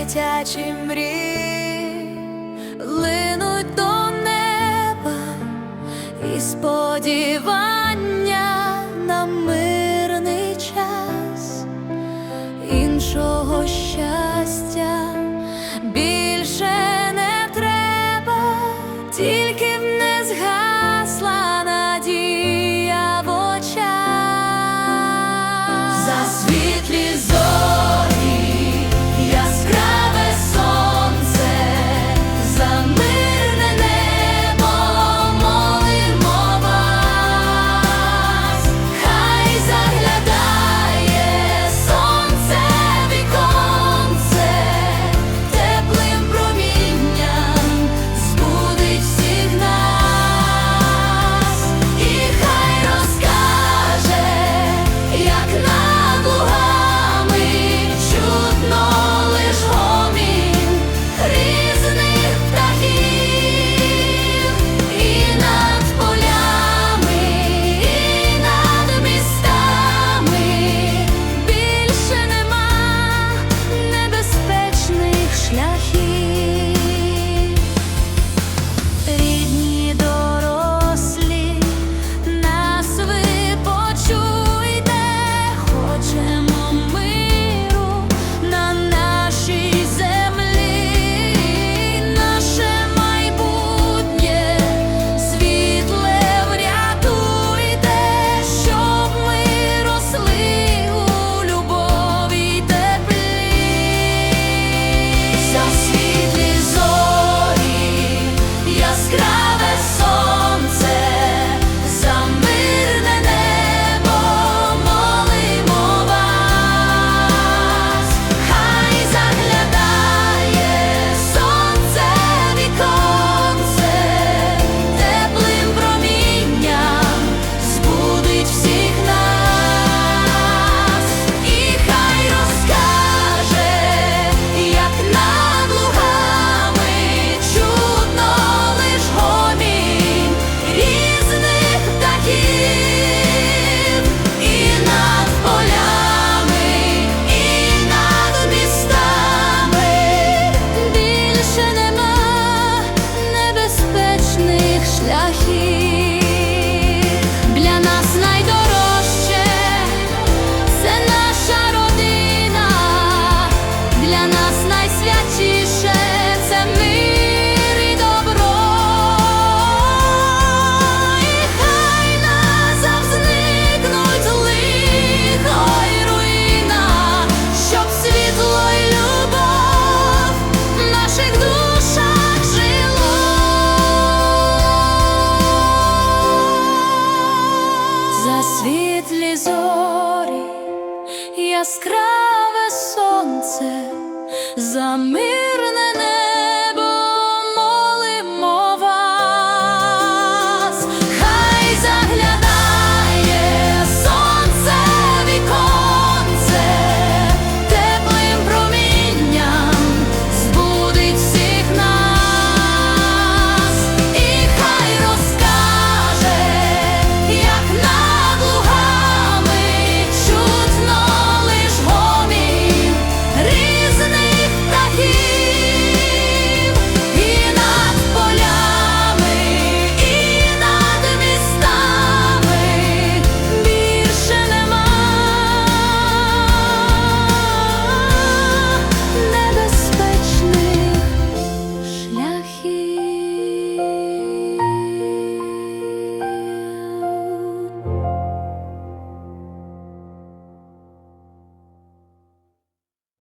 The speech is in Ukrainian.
дитячі мрії линуть до неба і сподіваються світлі зорі, яскраве сонце, замирне небо